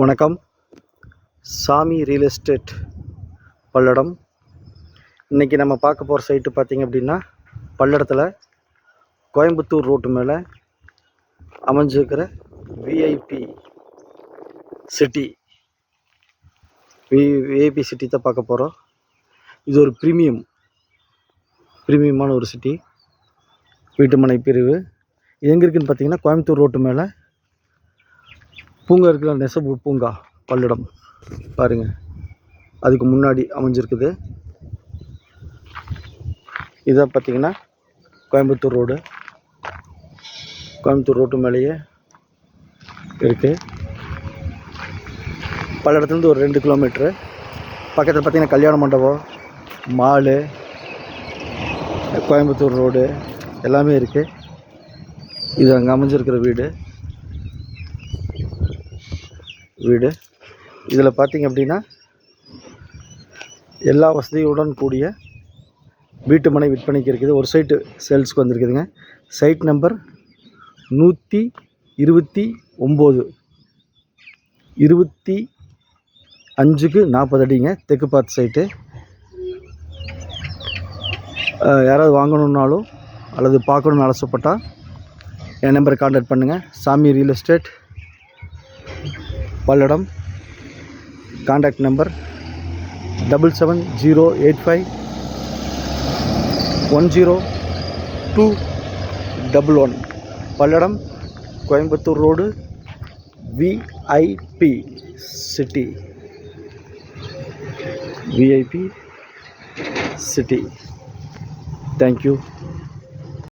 வணக்கம். சாமி real estate Palladam. இன்றைக்கி நம்ம பார்க்க போகிற சைட்டு பார்த்திங்க அப்படின்னா பல்லடத்தில் கோயம்புத்தூர் ரோட்டு மேலே அமைஞ்சிருக்கிற VIP city V VIP city தான் பார்க்க போகிறோம் இது ஒரு ப்ரீமியம் ப்ரீமியமான ஒரு சிட்டி வீட்டுமனை பிரிவு. எங்கே இருக்குதுன்னு பார்த்தீங்கன்னா கோயம்புத்தூர் ரோட்டு மேலே பூங்கா இருக்கிற நெசவு பூங்கா பல்லடம். பாருங்கள் அதுக்கு முன்னாடி அமைஞ்சிருக்குது. இதான் பார்த்தீங்கன்னா கோயம்புத்தூர் ரோடு. கோயம்புத்தூர் ரோட்டு மேலேயே இருக்குது பல்லடத்துலேருந்து ஒரு ரெண்டு கிலோமீட்ரு. பக்கத்தில் பார்த்தீங்கன்னா கல்யாண மண்டபம் மாலு கோயம்புத்தூர் ரோடு எல்லாமே இருக்குது இது அங்கே அமைஞ்சிருக்கிற வீடு. வீடு. இதில் பார்த்திங்க அப்படின்னா எல்லா வசதியுடன் கூடிய வீட்டு மனை விற்பனைக்கு இருக்குது. ஒரு சைட்டு சேல்ஸ்க்கு வந்திருக்குதுங்க. சைட் நம்பர் நூற்றி இருபத்தி ஒம்பது. இருபத்தி அஞ்சுக்கு நாற்பது அடிங்க. தெற்கு பார்த்து சைட்டு யாராவது வாங்கணுன்னாலும் அல்லது பார்க்கணுன்னு ஆசைப்பட்டால் என் நம்பரை காண்டாக்ட் பண்ணுங்கள் Sami real estate Palladam. Contact number double seven zero eight five one zero two double one Palladam Coimbatore road VIP city VIP city thank you